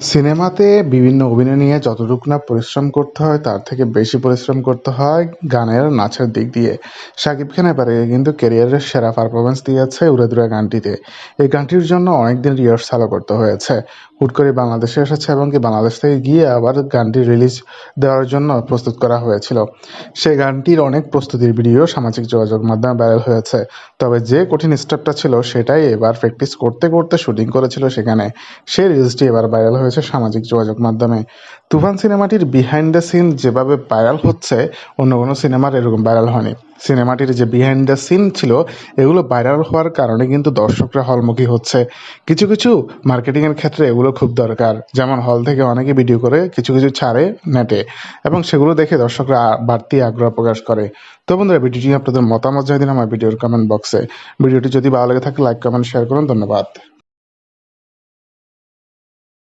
সিনেমাতে বিভিন্ন অভিনয় নিয়ে যতটুকু না পরিশ্রম করতে হয়, তার থেকে বেশি পরিশ্রম করতে হয় গানের নাচের দিক দিয়ে। শাকিব খান এবারে কিন্তু ক্যারিয়ারের সেরা পারফরমেন্স দিয়েছে উড়ে দূরে গানটিতে। এই গানটির জন্য অনেকদিন রিহার্সালও করতে হয়েছে। হুট করে বাংলাদেশে এসেছে এবং কি বাংলাদেশ থেকে গিয়ে আবার গানটি রিলিজ দেওয়ার জন্য প্রস্তুত করা হয়েছিল। সেই গানটির অনেক প্রস্তুতির ভিডিও সামাজিক যোগাযোগ মাধ্যমে ভাইরাল হয়েছে। তবে যে কঠিন স্টেপটা ছিল সেটাই এবার প্র্যাকটিস করতে করতে শুটিং করেছিল সেখানে। সেই রিলিজটি এবার ভাইরাল হয়েছে সামাজিক যোগাযোগ মাধ্যমে। তুফান সিনেমাটির বিহাইন্ড দ্য সিন যেভাবে ভাইরাল হচ্ছে, অন্য কোনো সিনেমার এরকম ভাইরাল হয়নি। সিনেমাটির যে বিহাইন্ড দ্য সিন ছিল, এগুলো ভাইরাল হওয়ার কারণে কিন্তু দর্শকরা হলমুখী হচ্ছে। কিছু কিছু মার্কেটিংয়ের ক্ষেত্রে এগুলো খুব দরকার। যেমন হল থেকে অনেকে ভিডিও করে, কিছু কিছু ছাড়ে নেটে এবং সেগুলো দেখে দর্শকরা বাড়তি আগ্রহ প্রকাশ করে। তো বন্ধুরা, ভিডিওটি আপনাদের মতামত জানিয়ে দিন আমার ভিডিওর কমেন্ট বক্সে ভিডিওটি যদি ভালো লেগে থাকে লাইক কমেন্ট শেয়ার করুন। ধন্যবাদ।